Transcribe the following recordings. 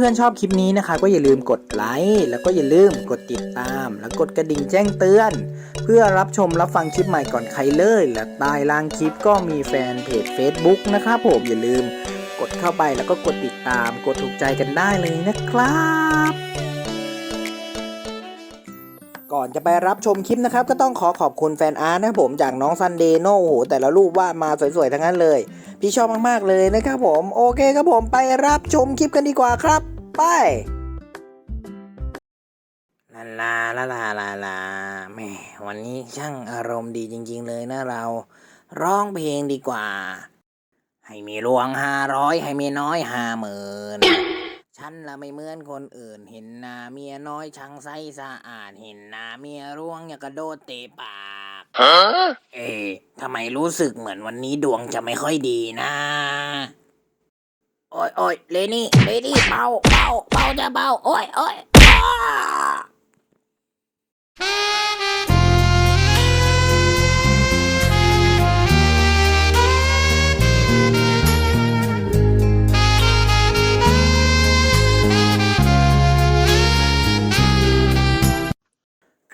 เพื่อนๆชอบคลิปนี้นะคะ ก็อย่าลืมกดไลค์แล้วก็อย่าลืมกดติดตาม แล้วกดกระดิ่งแจ้งเตือน เพื่อรับชมรับฟังคลิปใหม่ก่อนใครเลย และใต้ล่างคลิปก็มีแฟนเพจ Facebook นะครับผมอย่าลืมกดเข้าไปแล้วก็กดติดตาม กดถูกใจกันได้เลยนะครับ อนจะไปรับชมคลิปนะครับ ก็ต้องขอขอบคุณแฟนอาร์ตนะครับผมจากน้องซันเดโนโอ้โหแต่ละรูปวาดมาสวยๆทั้งนั้นเลย พี่ชอบมากๆเลยนะครับผม โอเคครับผมไปรับชมคลิปกันดีกว่าครับ ไปลาลาลาลาลาลาแหม่วันนี้ช่างอารมณ์ดีจริง ๆ เลยนะเรา ร้องเพลงดีกว่า ให้มีรวงห้าร้อยให้มีน้อยห้าหมื่น ฉันละไม่เหมือนคนอื่น เห็นหน้าเมียน้อยช่างใสสะอาด เห็นหน้าเมียร่วงอย่ากระโดดเตะปากเอ๊ะทำไมรู้สึกเหมือนวันนี้ดวงจะไม่ค่อยดีนะ โอ้ยโอ้ยเลนี่เลนี่เบาเบาเบาจะเบาโอ้ยโอ้ยอ้า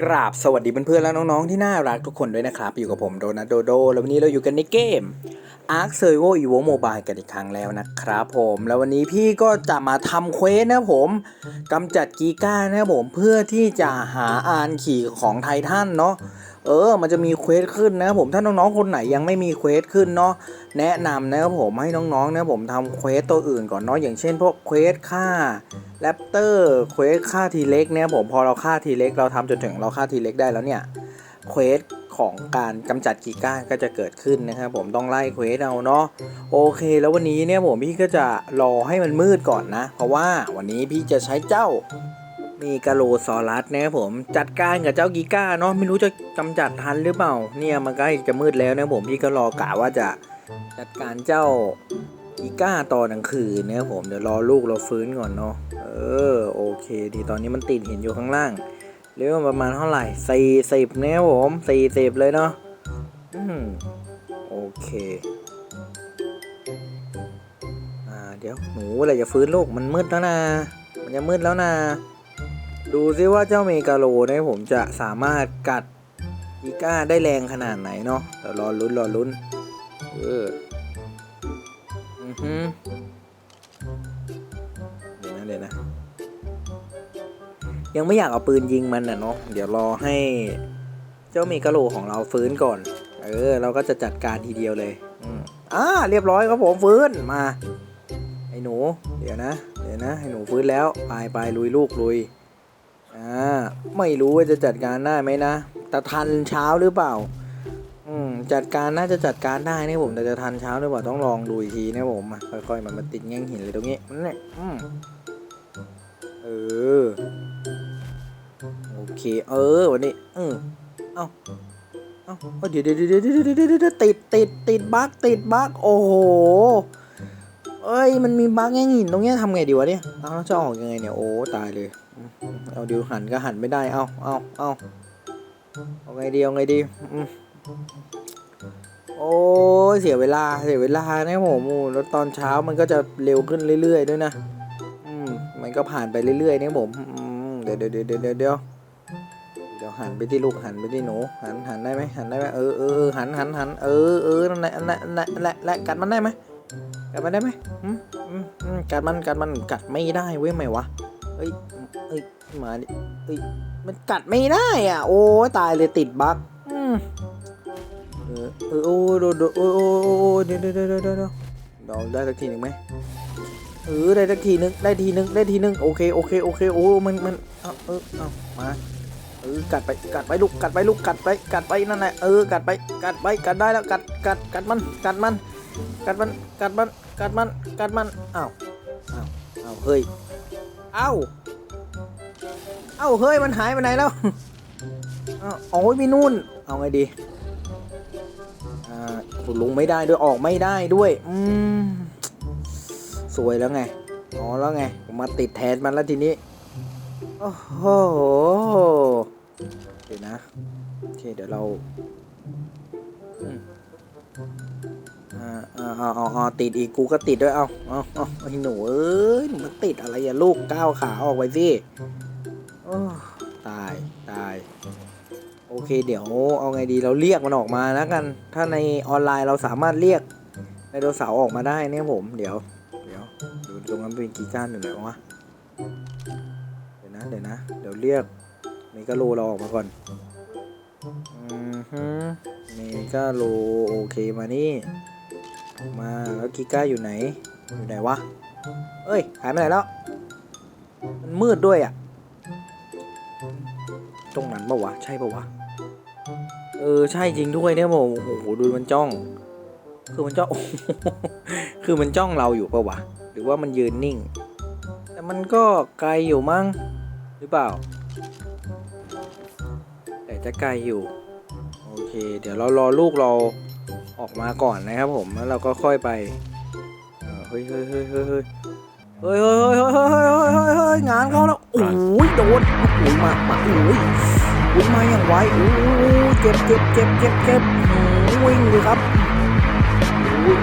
กราบสวัสดีเพื่อนๆและน้องๆที่น่ารักทุกคนด้วยนะครับ อยู่กับผมโดนัทโดโด แล้ววันนี้เราอยู่กันในเกม Ark s e r v o Evo Mobile กันอีกครั้งแล้วนะครับผมแล้ววันนี้พี่ก็จะมาทำเควสนะผมกำจัดกีก้านะผมเพื่อที่จะหาอานขี่ของไททันเนาะ เออ มันจะมีเควสขึ้นนะครับผมถ้าน้องๆคนไหนยังไม่มีเควสขึ้นเนาะแนะนำนะครับผมให้น้องๆนะผมทำเควสตัวอื่นก่อนเนาะอย่างเช่น พวกเควสฆ่าแรปเตอร์เควสฆ่าทีเล็กเนี่ยผมพอเราฆ่าทีเล็กเราทำจนถึงเราฆ่าทีเล็กได้แล้วเนี่ยเควสของการกำจัดกีก้าก็จะเกิดขึ้นนะครับผมต้องไล่เควสเอาเนาะโอเค แล้ววันนี้เนี่ยผมพี่ก็จะรอให้มันมืดก่อนนะ เพราะว่าวันนี้พี่จะใช้เจ้า มีกาโลซอรัสนะครับผมจัดการกับเจ้ากีก้าเนาะไม่รู้จะกำจัดทันหรือเปล่า เนี่ยมันใกล้จะมืดแล้วนะผมพี่ก็รอกะว่าจะจัดการเจ้าอีก้าตอนกลางคืนนะครับผมเดี๋ยวรอลูกเราฟื้นก่อนเนาะเออโอเคดีตอนนี้มันติดเหินอยู่ข้างล่างเรียกว่าประมาณเท่าไหร่สี่สิบนะครับผมสี่สิบเลยเนาะอืมโอเคอ่าเดี๋ยวหนูอะไรจะฟื้นลูกมันมืดแล้วนะมันจะมืดแล้วนะ ดูซิว่าเจ้าเมกาโลเนี่ยผมจะสามารถกัดอีก้าได้แรงขนาดไหนเนาะเดี๋ยวรอลุ้นรอลุ้นเอออือฮึเดี๋ยวนะเดี๋ยวนะ ยังไม่อยากเอาปืนยิงมันน่ะเนาะเดี๋ยวรอให้เจ้าเมกะโลของเราฟื้นก่อน เออ เราก็จะจัดการทีเดียวเลยอ่าเรียบร้อยครับผมฟื้นมาไอ้หนู เดี๋ยวนะ เดี๋ยวนะไอ้หนูฟื้นแล้วไปไปลุยลูกลุย อ่าไม่รู้ว่าจะจัดการได้ไหมนะแต่ทันเช้าหรือเปล่า อืมจัดการน่าจะจัดการได้นะผมแต่จะทันเช้าหรือเปล่าต้องลองดูอีกทีนะผมมาค่อยๆมันมาติดแง่งหินเลยตรงนี้นั่นแหละอืมเออโอเค เออวันนี้เออเอ้าเอ้าเอ้าเดี๋ยวเดี๋ยวเดี๋ยวเดี๋ยวเดี๋ยวเดี๋ยวเดี๋ยวติดติดติดบั๊กติดบั๊กโอ้โห เอ้ยมันมีบั๊กแง่งหินตรงเนี้ยทำไงดีวะเนี่ยเอาแล้วจะออกยังไงเนี่ยโอ้ตายเลยเอาเดี๋ยวหันก็หันไม่ได้เอาเอาเอาเอาไงดีเอาไงดีโอ้เสียเวลาเสียเวลานะผมแล้วตอนเช้ามันก็จะเร็วขึ้นเรื่อย ๆ ด้วยนะอืมมันก็ผ่านไปเรื่อยๆนะผมอืมเดี๋ยวเดี๋ยวเดี๋ยวเดี๋ยวเดี๋ยวเดี๋ยวเดี๋ยวหันไปที่ลูกหันไปที่หนูหันหันได้ไหมหันได้ไหมเออเออหันหันหันเออเออนั่นแหละนั่นแหละนั่นแหละนั่นแหละละกัดมันได้ไหม กัดมันได้ไหมอืมอืมอืมกัดมันกัดมันกัดไม่ได้เว้ยไหมวะเอ้ยเอ้ยมาดิเอ้ยมันกัดไม่ได้อะ โอ้ตายเลยติดบั๊กอืมเออเออโอ้โดโดโอ้โอ้โอ้โอ้เดี๋ยวเดี๋ยวเดี๋ยวเดี๋ยวเดี๋ยวเราได้สักทีหนึ่งไหมเออได้สักทีหนึ่งได้ทีหนึ่งได้ทีหนึ่งโอเคโอเคโอเคโอ้มันมันเอาเออเอามาเออกัดไปกัดไปลูกกัดไปลูกกัดไปกัดไปนั่นแหละเออกัดไปกัดไปกัดได้แล้วกัดกัดกัดมันกัดมัน กัดมัน กัดมัน กัดมัน กัดมัน อ้าว อ้าว อ้าว เฮ้ย อ้าเอ้าว เฮ้ย มันหายไปไหนแล้วอ้าวโอ้ยมีนู่น เอาไงดีอ่าลงไม่ได้ด้วย ออกไม่ได้ด้วย อืม สวยแล้วไง อ๋อแล้วไง ผมมาติดแทนมันแล้วทีนี้ โอ้โห เดี๋ยวนะ โอเค เดี๋ยวเรา อืมอ่าเอาเอาเอาติดอีกกูก็ติดด้วยเอาเอาเอาไอ้หนูเอ้ยหนูมันติดอะไรอะลูกก้าวขาออกไปสิโอ้ตายตายโอเคเดี๋ยวเอาไงดีเราเรียกมันออกมาแล้วกัน ถ้าในออนไลน์เราสามารถเรียกไดโนเสาร์ออกมาได้เนี่ยผม เดี๋ยวเดี๋ยวดูตรงนั้นเป็นกีก้านอยู่ไหนวะเดี๋ยวนะเดี๋ยวนะเดี๋ยวเรียกเมกาโลเราออกมาก่อนอือฮึเมกาโลโอเคมานี่ มาแล้วกิก้าอยู่ไหน อยู่ไหนวะ เอ้ย หายไปไหนแล้ว มันมืดด้วยอะ ตรงนั้นปะวะ ใช่ปะวะ เออ ใช่จริงด้วยเนี่ยผมโอ้โห ดูมันจ้อง คือมันจ้อง คือมันจ้องเราอยู่ปะวะ หรือว่ามันยืนนิ่ง แต่มันก็ไกลอยู่มั้ง หรือเปล่า แต่จะไกลอยู่ โอเค เดี๋ยวเรารอลูกเรา ออกมาก่อนนะครับผมแล้วเราก็ค่อยไปเฮ้ยเฮ้ยเฮ้ยเฮ้ยเฮ้ยเฮ้ยเฮ้ยเฮ้ยเฮ้ยเฮ้ยเฮ้ยงานเขาแล้วโอ้ยโดนโอ้ยมามาโอ้ยโอ้ยมาอย่างไวโอ้ยเจ็บเจ็บเจ็บเจ็บเจ็บโอ้ยวิ่งเลยครับ โอ้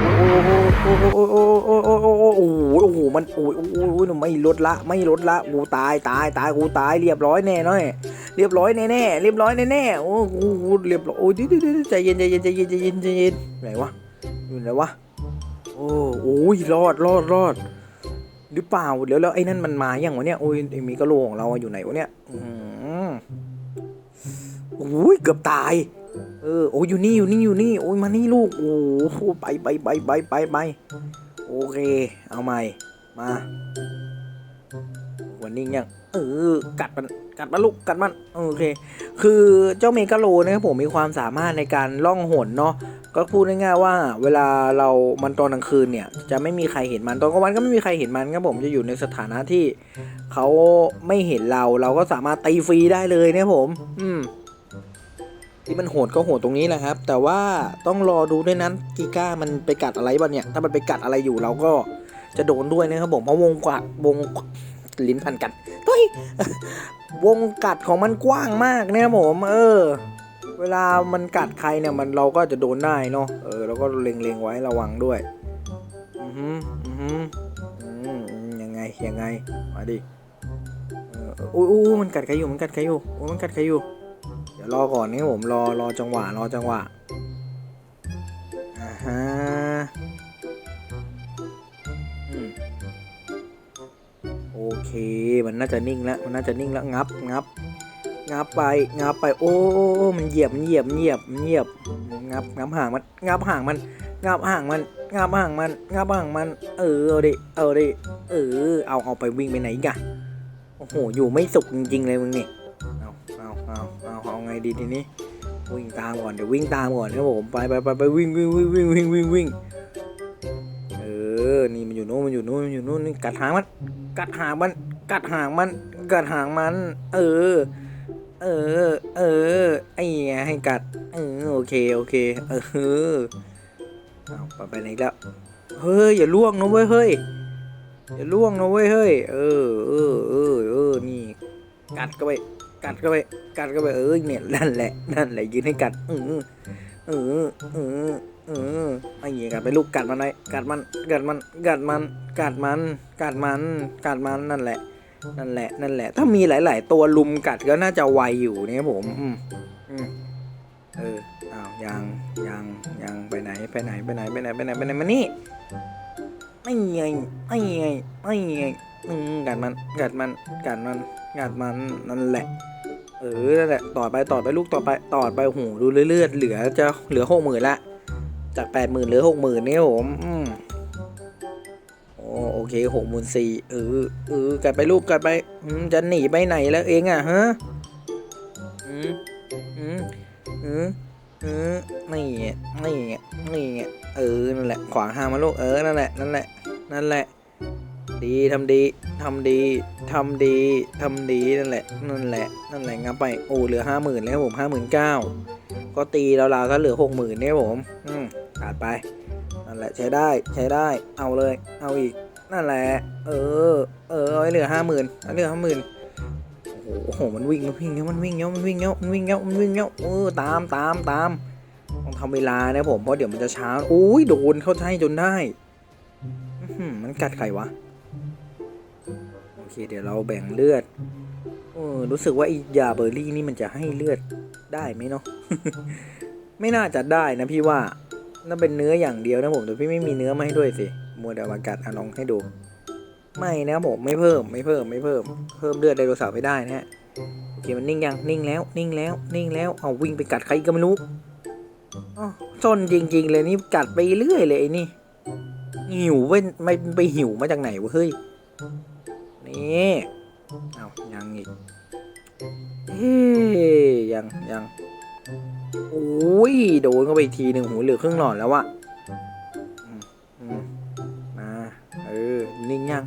โหโอ้โหโอ้โหโอ้โหมันโอ้ยโอ้ยไม่ลดละไม่ลดละกูตายตายตายกูตายเรียบร้อยแน่น้อยเรียบร้อยแน่แน่เรียบร้อยแน่แน่โอ้โหเรียบร้อยโอ้ยใจเย็นใจเย็นใจเย็นใจเย็นใจเย็นไหนวะอยู่ไหนวะโอ้โอ้ยรอดรอดรอดหรือเปล่าเดี๋ยวแล้วไอ้นั่นมันมาอย่งวะเนี่ยโอ้ยไอ้มีกระโหลกของเราอยู่ไหนวะเนี่ยอืมโอ้ยเกือบตาย เออโอ้ยอยู่นี่อยู่นี่อยู่นี่โอ้ยมานี่ลูกโอ้โหไปไปไปไปไปไปโอเค เอาใหม่มาวันนี้ยังเออกัดมันกัดมันลูกกัดมันโอเค คือเจ้าเมกาโลนะครับผมมีความสามารถในการล่องหนเนาะก็พูดง่ายๆว่า เวลาเรามันตอนกลางคืนเนี่ย จะไม่มีใครเห็นมันตอนกลางวันก็ไม่มีใครเห็นมันครับผมจะอยู่ในสถานะที่เขาไม่เห็นเราเราก็สามารถตีฟรีได้เลยนะผม อืม ที่มันโหดก็โหดตรงนี้แหละครับ แต่ว่าต้องรอดูด้วยนั้นกีก้ามันไปกัดอะไรบ้างเนี่ย ถ้ามันไปกัดอะไรอยู่เราก็จะโดนด้วยนะครับผมเพราะวงกว่าวงลิ้นพันกันเฮ้ยวงกัดของมันกว้างมากนะครับผม เออ เวลามันกัดใครเนี่ยมันเราก็จะโดนได้เนาะเออเราก็เล็งๆไว้ระวังด้วยอือฮึอือฮึอืมอืมยังไงยังไงมาดิอออุ้ยอุ้มันกัดใครอยู่มันกัดใครอยู่อุ้ยมันกัดใครอยู่ ดี๋ยวรอก่อนนี่ผมรอรอจังหวะรอจังหวะอ่าฮะโอเคมันน่าจะนิ่งแล้วมันน่าจะนิ่งแล้วงับงับงับไปงับไปโอ้มันเหยียบมันเหยียบมันเหยียบมันเหยียบงับงับห่างมันงับห่างมันงับห่างมันงับห่างมันงับห่างมัน เออเอาดิเอาดิเออเอาเอาไปวิ่งไปไหนกอะโอ้โหอยู่ไม่สุขจริงๆเลยมึงเนี่เอา เอาเอาเอาไงดีทีนี้ วิ่งตามก่อนเดี๋ยววิ่งตามก่อนครับผมไปไปไปไปวิ่งวิ่งวิ่งวิ่งวิ่งวิ่งวิ่งเออนี่มันอยู่นู้นมันอยู่นู้นมันอยู่นู้นนี่กัดหางมัน กัดหางมัน กัดหางมัน กัดหางมัน เออ เออ เออไอ้เหี้ยให้กัดเออโอเคโอเคเออเอาไปไปไหนแล้วเฮ้ยอย่าล่วงนะเว้ยเฮ้ยอย่าล่วงนะเว้ยเฮ้ยเออเออเออเออนี่กัดก็ไป กัดก็ไปกัดก็ไปเออเนี่ยนั่นแหละนั่นแหละยืนให้กัดเออเออเออเออไอ้เหี้ยกัดไปลูกกัดมันเลยกัดมันกัดมันกัดมันกัดมันกัดมันกัดมันนั่นแหละ นั่นแหละนั่นแหละ ถ้ามีหลาย ๆ ตัวลุมกัดก็น่าจะไวอยู่เนี่ยผมอืมอืมเอออ้าวยังยังยังไปไหนไปไหนไปไหนไปไหนไปไหนไปไหนมานี่ไม่ไงไม่ไงไม่ไงอืมกัดมันกัดมันกัดมัน กัดมันนั่นแหละ เออนั่นแหละต่อไปต่อไปลูกต่อไปต่อไปโหูดูเลือดๆเหลือจะเหลือหกหมื่นละ จากแปดหมื่นเหลือหกหมื่นนี่ผมอืมโอโอเคหกหมื่นสี่เออเออกัดไปลูกกัดไปจะหนีไปไหนแล้วเองอะฮะอืมอืมอืมอืมนี่ไงนี่ไงนี่ไงเออนั่นแหละขวางห้างมาลูกเออนั่นแหละนั่นแหละนั่นแหละ ดีทำดีทำดีทำดีทำดีนั่นแหละนั่นแหละนั่นแหละงับไปโอ้เหลือห้าหมื่นแล้วผมห้าหมื่นเก้าก็ตีเราวๆก็เหลือหกหมื่นเนี่ยผมอืมขาดไปนั่นแหละใช้ได้ใช้ได้เอาเลยเอาอีกนั่นแหละ เออ เออเอาให้เหลือห้าหมื่นเหลือห้าหมื่นโอ้โห มันวิ่งมันวิ่งแล้วมันวิ่งแล้วมันวิ่งแล้วมันวิ่งแล้วมันวิ่งแล้วเออตามตามตามต้องทำเวลานะผมเพราะเดี๋ยวมันจะช้าอุ้ยโดนเข้าให้จนได้มันกัดใครวะ เคเดี๋ยวเราแบ่งเลือดออรู้สึกว่าไอียาเบอร์รี่นี่มันจะให้เลือดได้ไหมเนาะไม่น่าจะได้นะพี่ว่าน่าเป็นเนื้ออย่างเดียวนะผมแต่พี่ไม่มีเนื้อมาให้ด้วยสิมัวแต่มากัดอะลองให้ดู ไม่นะผมไม่เพิ่มไม่เพิ่มไม่เพิ่มเพิ่มเลือดไดโนเสาร์ไม่ได้นะฮะโอเคมันนิ่งยังนิ่งแล้วนิ่งแล้วนิ่งแล้วเอาวิ่งไปกัดใครก็ไม่รู้อ้าวซนจริง ๆ เลยนี่กัดไปเรื่อยเลยไอ้นี่หิวเว้ยไม่ไปหิวมาจากไหนวะเฮ้ย นี่เอายังอีกเฮ้ยังยังโอ้ยโดนเข้าไปทีหนึ่งหูเหลือครึ่งหลอดแล้วอะอืมมมาเออนิ่งยัง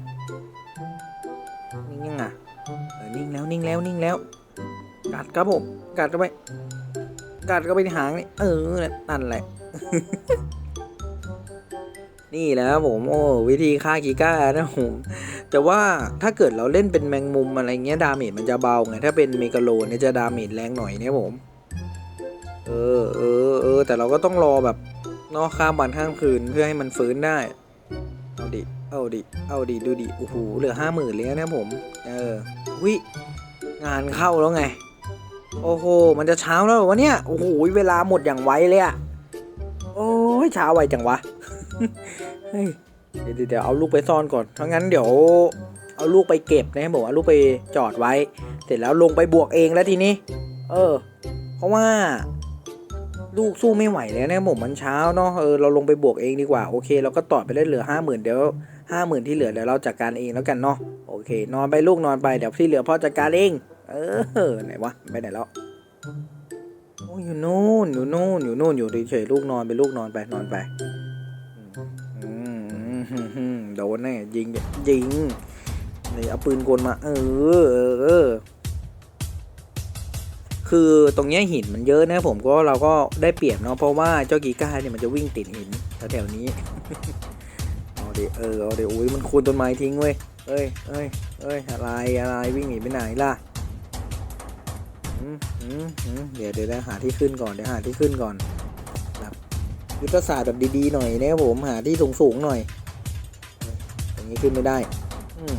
นิ่งยังอะเออนิ่งแล้วนิ่งแล้วนิ่งแล้ว กัดครับผมกัดเข้าไปกัดเข้าไปในหางนี่เออนั่นแหละ นี่แหละครับผมโอ้วิธีฆ่ากีก้านะผมแต่ว่าถ้าเกิดเราเล่นเป็นแมงมุมอะไรเงี้ยดาเมจมันจะเบาไงถ้าเป็นเมกาโลเนี่ยจะดาเมจแรงหน่อยเนี่ยผมเออเออเออแต่เราก็ต้องรอแบบนอกข้ามวันข้ามคืนเพื่อให้มันฟื้นได้ เอาดิ เอาดิ เอาดิ ดูดิ โอ้โห เหลือห้าหมื่นเลยนะผม เออ วิ งานเข้าแล้วไง โอ้โห มันจะเช้าแล้ววะเนี่ย โอ้โห เวลาหมดอย่างไวเลยอะโอ้ยเช้าไวจังวะ เฮ้ยเดี๋ยวเดี๋ยวเอาลูกไปซ่อนก่อนถ้างั้นเดี๋ยวเอาลูกไปเก็บนะผมเอาลูกไปจอดไว้ เสร็จแล้วลงไปบวกเองแล้วทีนี้ เออ เพราะว่าลูกสู้ไม่ไหวแล้วนะผมมันเช้าเนาะเออเราลงไปบวกเองดีกว่าโอเคเราก็ต่อไปได้เหลือห้าหมื่นเดี๋ยวห้าหมื่นที่เหลือเดี๋ยวเราจัดการเองแล้วกันเนาะโอเค นอนไปลูกนอนไปเดี๋ยวที่เหลือพ่อจัดการเอง เออไหนวะไปไหนแล้วโอ้ยอยู่นู่นอยู่นู่นอยู่นู่นอยู่เฉยๆลูกนอนไปลูกนอนไปนอนไป โดนแน่ยิงยิงนี่เอาปืนกลมา เออเออคือตรงเนี้ยหินมันเยอะนะผมก็เราก็ได้เปรียบเนาะเพราะว่าเจ้ากีก้าเนี่ยมันจะวิ่งติดหินแถวๆนี้เอาเดิเออเอาดิอุ้ยมันคูนต้นไม้ทิ้งเว้ยเอ้ยเอ้ยเอ้ยอะไรอะไรวิ่งหนีไปไหนล่ะเดี๋ยวเดี๋ยวหาที่ขึ้นก่อนเดี๋ยวหาที่ขึ้นก่อนแบบยุทธศาสตร์แบบดีๆหน่อยนะครับผมหาที่สูงๆหน่อย ตรงนี้ขึ้นไม่ได้อืม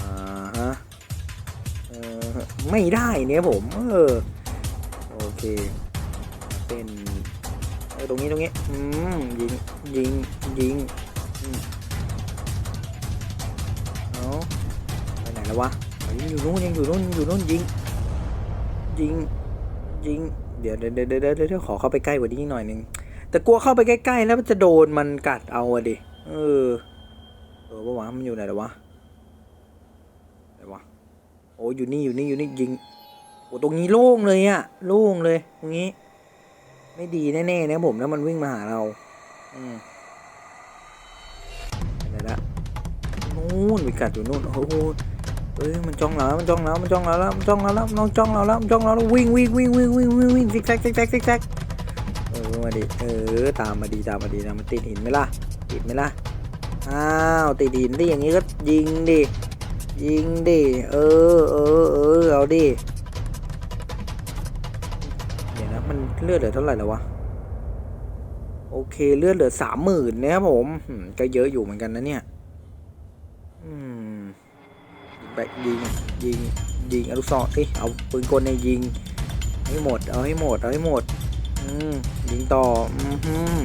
อ่าฮะเออไม่ได้เนี่ยผม เออ โอเค เป็นเออตรงนี้ตรงนี้ อืมยิง ยิง ยิงอืมเอาไปไหนแล้ววะเฮ้ยอยู่นู่นยังอยู่นู่นอยู่นู่นยิง ยิง ยิง เดี๋ยวเดี๋ยวเดี๋ยวเดี๋ยวขอเข้าไปใกล้กว่านี้หน่อยหนึงแต่กลัวเข้าไปใกล้ๆแล้วมันจะโดนมันกัดเอาอะดิ เออ เออปะวะมันอยู่ไหนแล้วะไหนวะ โอ้อยู่นี่อยู่นี่อยู่นี่ยิง โอ้ตรงนี้โล่งเลยอะโล่งเลยตรงนี้ ไม่ดีแน่ๆนะผมแล้วมันวิ่งมาหาเรา อืมไปไหนละนู่นวิกัดอยู่นู่นโอ้โหเอ้ยมันจ้องเราแล้วมันจ้องเรามันจ้องเราแล้วมันจ้องเราแล้วมันจ้องเราแล้วมันจ้องเราแล้ววิ่งวิ่งวิ่งวิ่งวิ่งวิ่งวิ่งซิกแซกซิกแซกซิกแซกเออมาดิเออตามมาดีตามมาดีนะมันติดหินไหมล่ะ ติดไหมล่ะ อ้าว ติดหินดิอย่างงี้ก็ยิงดิ ยิงดิ เออเออเออเอาดิ เดี๋ยวนะ มันเลือดเหลือเท่าไหร่แล้ววะ โอเคเลือดเหลือสามหมื่นนะครับผมก็เยอะอยู่เหมือนกันนะเนี่ย อืมยิงไปยิง ยิง ยิงอลูกซองเอ้ยเอาปืนกลในยยิงให้หมด เอาให้หมด เอาให้หมด อืมยิงต่อ อืม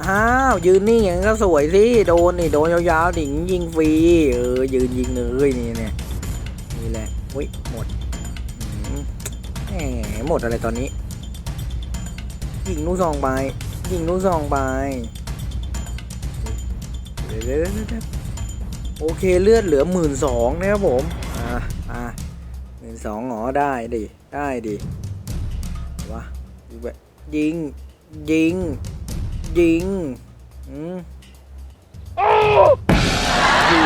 อ้าว ยืนนิ่อย่างนั้ก็สวยสิโดนนี่โดนยาวๆดิยิงฟรีเออยืนยิงเลยนี่เนี่ยนี่แหละอุ้ยหมดแหมหมดอะไรตอนนี้ ยิงลูกซองไปยิงลูกซองไปเดี๋ยวโอเคเลือดเหลือหมื่นสองนะครับผมอ่าอ่าหมื่นสองหงอได้ดิได้ดิวะยิงยิง ยิงยิงอืมยิง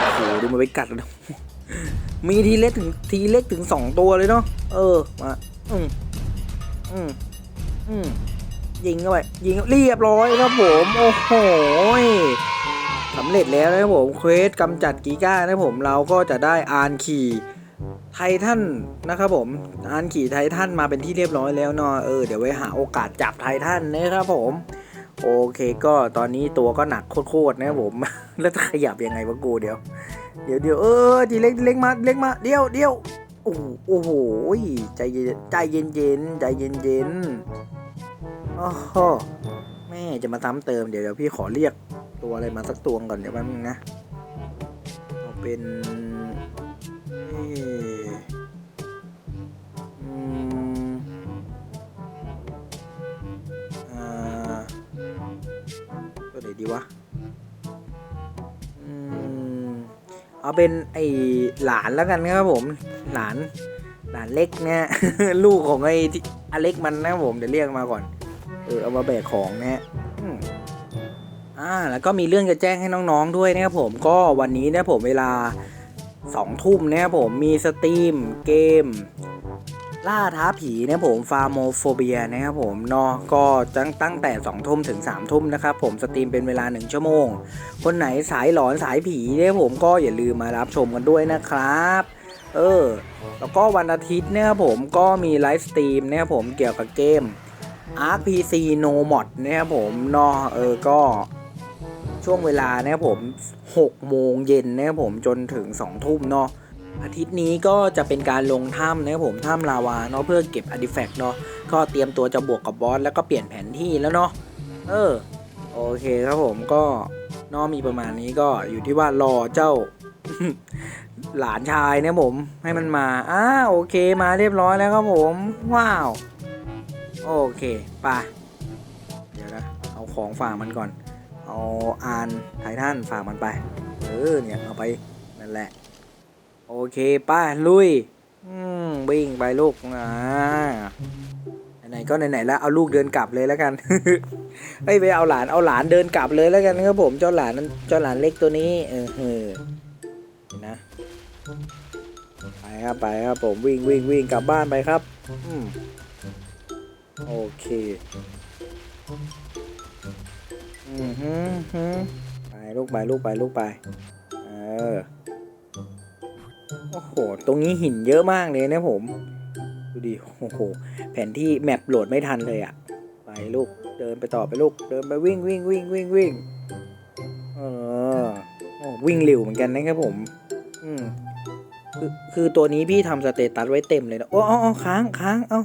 โอ้โหดูมันไปกัดแล้วมีทีเล็กถึงทีเล็กถึงสองตัวเลยเนาะเออมาอืมอืมอืมยิงเข้าไปยิงเรียบร้อยครับผมโอ้โหสำเร็จแล้วนะครับผมเควสกำจัดกีก้านะครับผมเราก็จะได้อานขี่ไททันนะครับผมอานขี่ไททันมาเป็นที่เรียบร้อยแล้วเนาะเออเดี๋ยวไว้หาโอกาสจับไททันนะครับผม โอเคก็ตอนนี้ตัวก็หนักโคตรๆนะผม แล้วจะขยับยังไงวะกูเดี๋ยว เดี๋ยวเดี๋ยวเออทีเล็กเล็กมาเล็กมาเดี๋ยวเดี๋ยวโอ้โหโอ้โหใจเย็นใจเย็นเย็นใจเย็นเย็นโอ้โหแม่จะมาซ้ำเติมเดี๋ยวเดี๋ยวพี่ขอเรียกตัวอะไรมาสักตัวก่อนเดี๋ยวแป๊บนึงนะ เอาเป็นเดีวะอืมเอาเป็นไอหลานแล้วกันครับผม หลาน หลานเล็กเนี่ยลูกของไอที่อเล็กมันนะผมเดี๋ยวเรียกมาก่อน เออเอามาแบกของนะฮะอ่าแล้วก็มีเรื่องจะแจ้งให้น้องๆด้วยนะครับผมก็วันนี้เนี่ยผมเวลาสองทุ่มนะครับผมมีสตรีมเกม ล่าท้าผีนะผมฟาร์โมโฟเบียนะครับผมเนาะก็ตั้งตั้งแต่2ทุ่มถึง3ทุ่มนะครับผมสตรีมเป็นเวลา 1 ชั่วโมง คนไหนสายหลอนสายผีเนี่ยผมก็อย่าลืมมารับชมกันด้วยนะครับ เออ แล้วก็วันอาทิตย์เนี่ยครับผมก็มีไลฟ์สตรีมนะครับผมเกี่ยวกับเกม RPC No Mod นะครับผมเนาะเออก็ช่วงเวลานะครับผม6โมงเย็นนะครับผมจนถึง2ทุ่มเนาะ อาทิตย์นี้ก็จะเป็นการลงถ้ำนะครับผมถ้ำลาวาเนาะเพื่อเก็บอาร์ติแฟกต์เนาะก็เตรียมตัวจะบวกกับบอสแล้วก็เปลี่ยนแผนที่แล้วเนาะเออโอเคครับผมก็นอะมีประมาณนี้ก็อยู่ที่ว่ารอเจ้า หลานชายนี่ยผมให้มันมาอ้าโอเคมาเรียบร้อยแล้วครับผม ว้าว โอเคไปเดี๋ยวนะเอาของฝากมันก่อน เอาอานไททันฝากมันไป เออเนี่ยเอาไปนั่นแหละ โอเคป้าลุย อืมวิ่งไปลูกอ่าไหนก็ไหนๆแล้วเอาลูกเดินกลับเลยแล้วกันเฮ้ยไปเอาหลานเอาหลานเดินกลับเลยแล้วกันครับผมเจ้าหลานนั้นเจ้าหลานเล็กตัวนี้ เออเอเห็นนะไปครับไปครับผมวิ่งวิ่งวิ่งกลับบ้านไปครับอืมโอเคอืมฮึฮึไปลูกไปลูกไปลูกไป เออ โอ้โห ตรงนี้หินเยอะมากเลยนะผม ดูดิ โอ้โห แผนที่แมปโหลดไม่ทันเลยอะ่ะไปลูก เดินไปต่อไปลูก เดินไปวิ่งวิ่งวิ่งวิ่งวิ่งเออวิ่งเร็วเหมือนกันนะครับผม อืมคือคือตัวนี้พี่ทำสเตตัสไว้เต็มเลยนะ โอ้เอาเอค้างค้าง เอา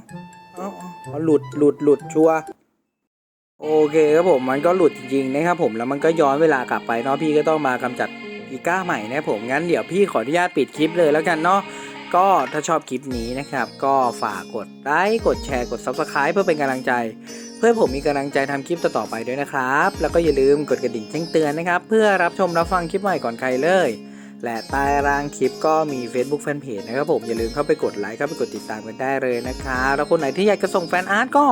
เอาเอาเอาหลุดหลุดหลุดชัวโอเคครับผมมันก็หลุดจริงๆนะครับผมแล้วมันก็ย้อนเวลากลับไปเนาะพี่ก็ต้องมากำจัด ก้าใหม่นะผมงั้นเดี๋ยวพี่ขออนุญาตปิดคลิปเลยแล้วกันเนาะก็ถ้าชอบคลิปนี้นะครับ ก็ฝากกดไลค์กดแชร์กด Subscribe เพื่อเป็นกำลังใจ เพื่อผมมีกำลังใจทำคลิปต่อๆไปด้วยนะครับ แล้วก็อย่าลืมกดกระดิ่งแจ้งเตือนนะครับ เพื่อรับชมรับฟังคลิปใหม่ก่อนใครเลย และใต้ล่างคลิปก็มี Facebook Fanpage นะครับผมอย่าลืมเข้าไปกดไลค์เข้าไปกดติดตามกันได้เลยนะครับแล้วคนไหนที่อยากจะส่งแฟนอาร์ตก็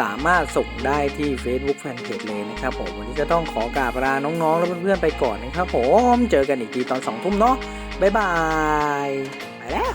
สามารถส่งได้ที่ Facebook Fanpage เลยนะครับผมวันนี้ก็ต้องขอกราบลาน้องๆ และเพื่อนๆไปก่อนนะครับผมเจอกันอีกทีตอน2ทุ่มเนาะบ๊ายบายไปแล้ว